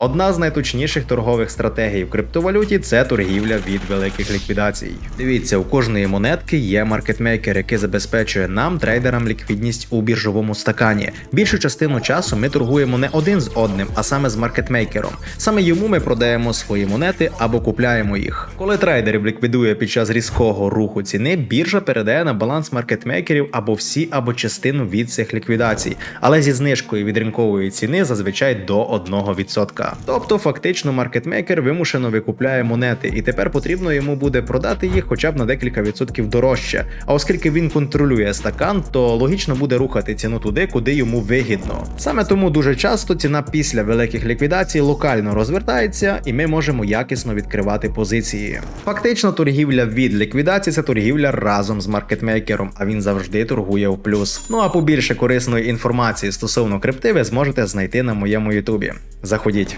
Одна з найточніших торгових стратегій в криптовалюті це торгівля від великих ліквідацій. Дивіться, у кожної монетки є маркетмейкер, який забезпечує нам, трейдерам, ліквідність у біржовому стакані. Більшу частину часу ми торгуємо не один з одним, а саме з маркетмейкером. Саме йому ми продаємо свої монети або купляємо їх. Коли трейдерів ліквідує під час різкого руху ціни, біржа передає на баланс маркетмейкерів або всі, або частину від цих ліквідацій, але зі знижкою від ринкової ціни зазвичай до 1%. Тобто, фактично, маркетмейкер вимушено викупляє монети, і тепер потрібно йому буде продати їх хоча б на декілька відсотків дорожче. А оскільки він контролює стакан, то логічно буде рухати ціну туди, куди йому вигідно. Саме тому дуже часто ціна після великих ліквідацій локально розвертається, і ми можемо якісно відкривати позиції. Фактично, торгівля від ліквідації це торгівля разом з маркетмейкером, а він завжди торгує в плюс. Ну а побільше корисної інформації стосовно крипти ви зможете знайти на моєму ютубі. Заходіть.